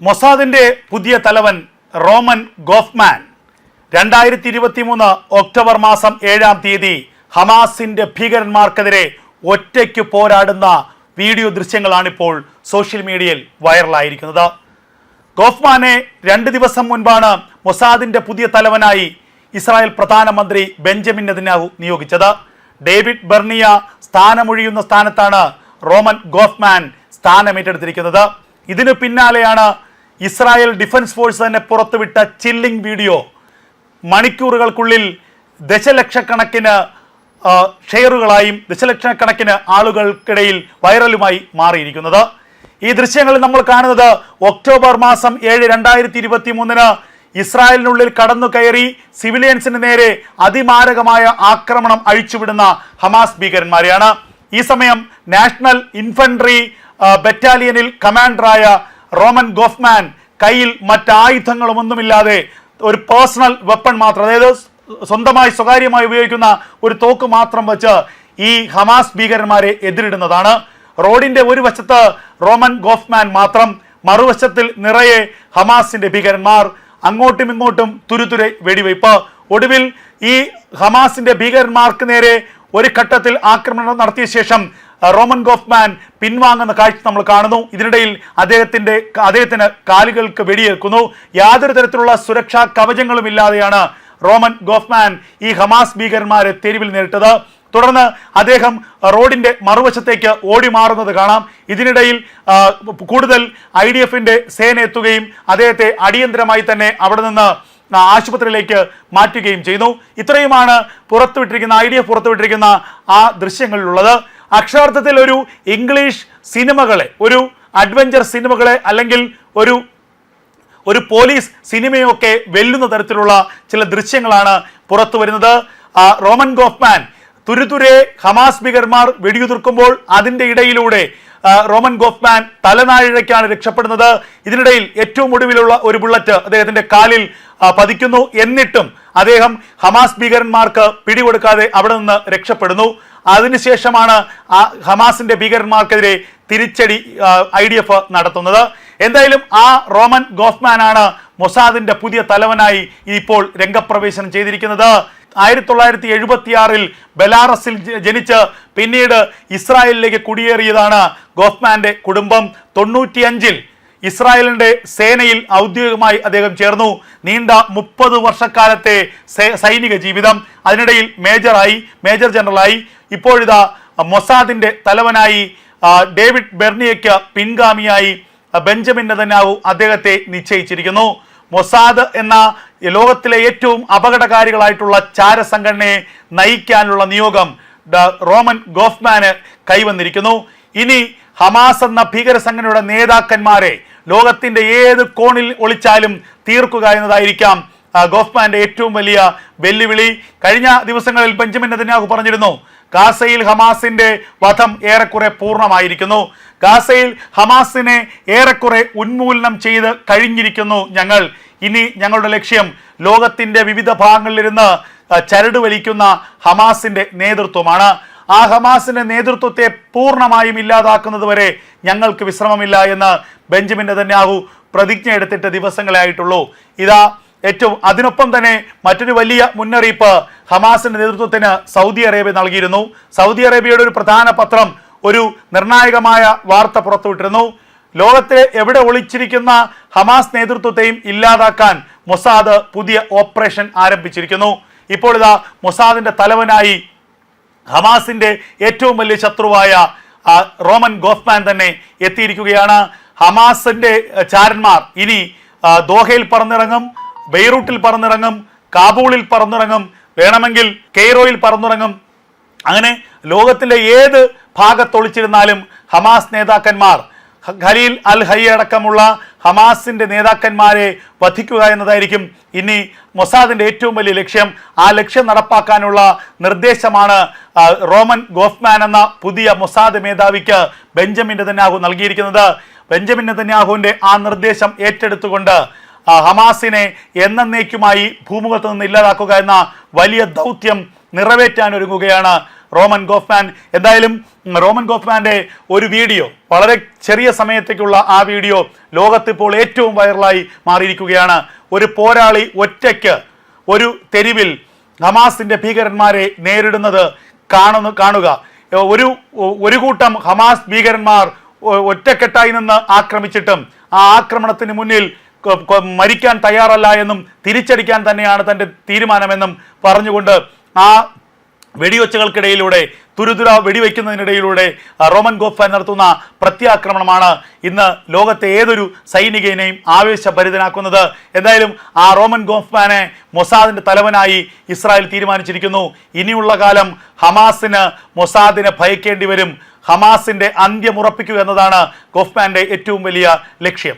മൊസാദിന്റെ പുതിയ തലവൻ Roman Gofman രണ്ടായിരത്തി ഇരുപത്തി മൂന്ന് ഒക്ടോബർ മാസം ഏഴാം തീയതി ഹമാസിന്റെ ഭീകരന്മാർക്കെതിരെ ഒറ്റയ്ക്ക് പോരാടുന്ന വീഡിയോ ദൃശ്യങ്ങളാണിപ്പോൾ സോഷ്യൽ മീഡിയയിൽ വൈറലായിരിക്കുന്നത്. ഗോഫ്മാനെ രണ്ട് ദിവസം മുൻപാണ് മൊസാദിന്റെ പുതിയ തലവനായി ഇസ്രായേൽ പ്രധാനമന്ത്രി ബെഞ്ചമിൻ നെതന്യാഹു നിയോഗിച്ചത്. ഡേവിഡ് ബെർണിയ സ്ഥാനമൊഴിയുന്ന സ്ഥാനത്താണ് റോമൻ ഗോഫ്മാൻ സ്ഥാനമേറ്റെടുത്തിരിക്കുന്നത്. ഇതിനു പിന്നാലെയാണ് ഇസ്രായേൽ ഡിഫൻസ് ഫോഴ്സ് തന്നെ പുറത്തുവിട്ട ചില്ലിംഗ് വീഡിയോ. മണിക്കൂറുകൾക്കുള്ളിൽ ദശലക്ഷക്കണക്കിന് ഷെയറുകളായും ദശലക്ഷക്കണക്കിന് ആളുകൾക്കിടയിൽ വൈറലുമായി മാറിയിരിക്കുന്നത്. ഈ ദൃശ്യങ്ങളിൽ നമ്മൾ കാണുന്നത് ഒക്ടോബർ മാസം ഏഴ് രണ്ടായിരത്തി ഇരുപത്തി മൂന്നിന് ഇസ്രായേലിനുള്ളിൽ കടന്നു കയറി സിവിലിയൻസിന് നേരെ അതിമാരകമായ ആക്രമണം അഴിച്ചുവിടുന്ന ഹമാസ് ഭീകരന്മാരെയാണ്. ഈ സമയം നാഷണൽ ഇൻഫൻട്രി ബറ്റാലിയനിൽ കമാൻഡറായ റോമൻ ഗോഫ്മാൻ കയ്യിൽ മറ്റായുധങ്ങളുമൊന്നുമില്ലാതെ ഒരു പേഴ്സണൽ വെപ്പൺ മാത്രം അതായത് സ്വന്തമായി സ്വകാര്യമായി ഉപയോഗിക്കുന്ന ഒരു തോക്ക് മാത്രം വെച്ച് ഈ ഹമാസ് ഭീകരന്മാരെ എതിരിടുന്നതാണ്. റോഡിന്റെ ഒരു വശത്ത് റോമൻ ഗോഫ്മാൻ മാത്രം മറുവശത്തിൽ നിറയെ ഹമാസിന്റെ ഭീകരന്മാർ. അങ്ങോട്ടും ഇങ്ങോട്ടും തുരുതുരെ വെടിവയ്പ്. ഒടുവിൽ ഈ ഹമാസിന്റെ ഭീകരന്മാർക്ക് നേരെ ഒരു ഘട്ടത്തിൽ ആക്രമണം നടത്തിയ ശേഷം റോമൻ ഗോഫ്മാൻ പിൻവാങ്ങുന്ന കാഴ്ച നമ്മൾ കാണുന്നു. ഇതിനിടയിൽ അദ്ദേഹത്തിന്റെ അദ്ദേഹത്തിന് കാലുകൾക്ക് വെടിയേൽക്കുന്നു. യാതൊരു തരത്തിലുള്ള സുരക്ഷാ കവചങ്ങളും ഇല്ലാതെയാണ് റോമൻ ഗോഫ്മാൻ ഈ ഹമാസ് ഭീകരന്മാരെ തെരുവിൽ നേരിട്ടത്. തുടർന്ന് അദ്ദേഹം റോഡിന്റെ മറുവശത്തേക്ക് ഓടി മാറുന്നത് കാണാം. ഇതിനിടയിൽ കൂടുതൽ ഐ ഡി എഫിന്റെ സേന എത്തുകയും അദ്ദേഹത്തെ അടിയന്തരമായി തന്നെ അവിടെ നിന്ന് ആശുപത്രിയിലേക്ക് മാറ്റുകയും ചെയ്യുന്നു ഇത്രയുമാണ് പുറത്തുവിട്ടിരിക്കുന്ന ഐ ഡി എഫ് പുറത്തുവിട്ടിരിക്കുന്ന ആ ദൃശ്യങ്ങളിലുള്ളത്. അക്ഷരാർത്ഥത്തിൽ ഒരു ഇംഗ്ലീഷ് സിനിമകളെ ഒരു അഡ്വഞ്ചർ സിനിമകളെ അല്ലെങ്കിൽ ഒരു ഒരു പോലീസ് സിനിമയൊക്കെ വെല്ലുന്ന തരത്തിലുള്ള ചില ദൃശ്യങ്ങളാണ് പുറത്തു വരുന്നത്. റോമൻ ഗോഫ്മാൻ തുരുതുരെ ഹമാസ് ഭീകരന്മാർ വെടിയുതിർക്കുമ്പോൾ അതിന്റെ ഇടയിലൂടെ റോമൻ ഗോഫ്മാൻ തലനാഴിഴയ്ക്കാണ് രക്ഷപ്പെടുന്നത്. ഇതിനിടയിൽ ഏറ്റവും ഒടുവിലുള്ള ഒരു ബുള്ളറ്റ് അദ്ദേഹത്തിന്റെ കാലിൽ പതിക്കുന്നു. എന്നിട്ടും അദ്ദേഹം ഹമാസ് ഭീകരന്മാർക്ക് പിടികൊടുക്കാതെ അവിടെ നിന്ന് രക്ഷപ്പെടുന്നു. അതിനുശേഷമാണ് ആ ഹമാസിന്റെ ഭീകരന്മാർക്കെതിരെ തിരിച്ചടി ഐ ഡി എഫ് നടത്തുന്നത്. എന്തായാലും ആ റോമൻ ഗോഫ്മാനാണ് മൊസാദിന്റെ പുതിയ തലവനായി ഇപ്പോൾ രംഗപ്രവേശനം ചെയ്തിരിക്കുന്നത്. ആയിരത്തി തൊള്ളായിരത്തി എഴുപത്തിയാറിൽ ബെലാറസിൽ ജനിച്ച് പിന്നീട് ഇസ്രായേലിലേക്ക് കുടിയേറിയതാണ് ഗോഫ്മാന്റെ കുടുംബം. തൊണ്ണൂറ്റിയഞ്ചിൽ ഇസ്രായേലിന്റെ സേനയിൽ ഔദ്യോഗികമായി അദ്ദേഹം ചേർന്നു. നീണ്ട മുപ്പത് വർഷക്കാലത്തെ സൈനിക ജീവിതം. അതിനിടയിൽ മേജറായി മേജർ ജനറലായി. ഇപ്പോഴിതാ മൊസാദിന്റെ തലവനായി ഡേവിഡ് ബെർണിയയ്ക്ക് പിൻഗാമിയായി ബെഞ്ചമിൻ നെതന്യാവു അദ്ദേഹത്തെ നിശ്ചയിച്ചിരിക്കുന്നു. മൊസാദ് എന്ന ലോകത്തിലെ ഏറ്റവും അപകടകാരികളായിട്ടുള്ള ചാരസംഘടനയെ നയിക്കാനുള്ള നിയോഗം റോമൻ ഗോഫ്മാന് കൈവന്നിരിക്കുന്നു. ഇനി ഹമാസ് എന്ന ഭീകര സംഘടനയുടെ നേതാക്കന്മാരെ ലോകത്തിന്റെ ഏത് കോണിൽ ഒളിച്ചാലും തീർക്കുക എന്നതായിരിക്കാം ഗോഫ്മാന്റെ ഏറ്റവും വലിയ വെല്ലുവിളി. കഴിഞ്ഞ ദിവസങ്ങളിൽ ബെഞ്ചമിൻ നെതന്യാഹു പറഞ്ഞിരുന്നു ഗാസയിൽ ഹമാസിന്റെ വധം ഏറെക്കുറെ പൂർണമായിരിക്കുന്നു. ഗാസയിൽ ഹമാസിനെ ഏറെക്കുറെ ഉന്മൂലനം ചെയ്ത് കഴിഞ്ഞിരിക്കുന്നു ഞങ്ങൾ. ഇനി ഞങ്ങളുടെ ലക്ഷ്യം ലോകത്തിന്റെ വിവിധ ഭാഗങ്ങളിലിരുന്ന് ചരട് വലിക്കുന്ന ഹമാസിന്റെ നേതൃത്വമാണ്. ആ ഹമാസിന്റെ നേതൃത്വത്തെ പൂർണമായും ഇല്ലാതാക്കുന്നത് വരെ ഞങ്ങൾക്ക് വിശ്രമമില്ല എന്ന് ബെഞ്ചമിൻ നെതന്യാഹു പ്രതിജ്ഞ എടുത്തിട്ട് ദിവസങ്ങളെ ആയിട്ടുള്ളൂ. ഇതാ ഏറ്റവും അതിനൊപ്പം തന്നെ മറ്റൊരു വലിയ മുന്നറിയിപ്പ് ഹമാസിന്റെ നേതൃത്വത്തിന് സൗദി അറേബ്യ നൽകിയിരുന്നു. സൗദി അറേബ്യയുടെ ഒരു പ്രധാന പത്രം ഒരു നിർണായകമായ വാർത്ത പുറത്തുവിട്ടിരുന്നു. ലോകത്തെ എവിടെ ഒളിച്ചിരിക്കുന്ന ഹമാസ് നേതൃത്വത്തെയും ഇല്ലാതാക്കാൻ മൊസാദ് പുതിയ ഓപ്പറേഷൻ ആരംഭിച്ചിരിക്കുന്നു. ഇപ്പോൾ ഇതാ മൊസാദിന്റെ തലവനായി ഹമാസിന്റെ ഏറ്റവും വലിയ ശത്രുവായ റോമൻ ഗോഫ്മാൻ തന്നെ എത്തിയിരിക്കുകയാണ്. ഹമാസിന്റെ ചാരന്മാർ ഇനി ദോഹയിൽ പറന്നിറങ്ങും ബെയ്റൂട്ടിൽ പറന്നിറങ്ങും കാബൂളിൽ പറന്നിറങ്ങും വേണമെങ്കിൽ കെയ്റോയിൽ പറന്നിറങ്ങും. അങ്ങനെ ലോകത്തിലെ ഏത് ഭാഗത്തൊളിച്ചിരുന്നാലും ഹമാസ് നേതാക്കന്മാർ ഖലീൽ അൽ ഹൈ അടക്കമുള്ള ഹമാസിന്റെ നേതാക്കന്മാരെ വധിക്കുക എന്നതായിരിക്കും ഇനി മൊസാദിന്റെ ഏറ്റവും വലിയ ലക്ഷ്യം. ആ ലക്ഷ്യം നടപ്പാക്കാനുള്ള നിർദ്ദേശമാണ് റോമൻ ഗോഫ്മാൻ എന്ന പുതിയ മൊസാദ് മേധാവിക്ക് ബെഞ്ചമിൻ നെതന്യാഹു നൽകിയിരിക്കുന്നത്. ബെഞ്ചമിൻ നെതന്യാഹുവിന്റെ ആ നിർദ്ദേശം ഏറ്റെടുത്തുകൊണ്ട് ഹമാസിനെ എന്നേക്കുമായി ഭൂമുഖത്ത് നിന്ന് ഇല്ലാതാക്കുക എന്ന വലിയ ദൗത്യം നിറവേറ്റാൻ ഒരുങ്ങുകയാണ് റോമൻ ഗോഫ്മാൻ. എന്തായാലും റോമൻ ഗോഫ്മാന്റെ ഒരു വീഡിയോ വളരെ ചെറിയ സമയത്തേക്കുള്ള ആ വീഡിയോ ലോകത്തിപ്പോൾ ഏറ്റവും വൈറലായി മാറിയിരിക്കുകയാണ്. ഒരു പോരാളി ഒറ്റയ്ക്ക് ഒരു തെരുവിൽ ഹമാസിന്റെ ഭീകരന്മാരെ നേരിടുന്നത് കാണുന്നു കാണുക. ഒരു ഒരു കൂട്ടം ഹമാസ് ഭീകരന്മാർ ഒറ്റക്കെട്ടായി നിന്ന് ആക്രമിച്ചിട്ടും ആ ആക്രമണത്തിന് മുന്നിൽ മരിക്കാൻ തയ്യാറല്ല എന്നും തിരിച്ചടിക്കാൻ തന്നെയാണ് തന്റെ തീരുമാനമെന്നും പറഞ്ഞുകൊണ്ട് ആ വെടിവെച്ചുകൾക്കിടയിലൂടെ തുരുതുര വെടിവെക്കുന്നതിനിടയിലൂടെ റോമൻ ഗോഫ നടത്തുന്ന പ്രത്യാക്രമണമാണ് ഇന്ന് ലോകത്തെ ഏതൊരു സൈനികനെയും ആവേശഭരിതനാക്കുന്നത്. എന്തായാലും ആ റോമൻ ഗോഫ്മാനെ മൊസാദിന്റെ തലവനായി ഇസ്രായേൽ തീരുമാനിച്ചിരിക്കുന്നു. ഇനിയുള്ള കാലം ഹമാസിന് മൊസാദിനെ ഭയക്കേണ്ടി വരും. ഹമാസിന്റെ അന്ത്യമുറപ്പിക്കുക എന്നതാണ് ഗോഫ്മാന്റെ ഏറ്റവും വലിയ ലക്ഷ്യം.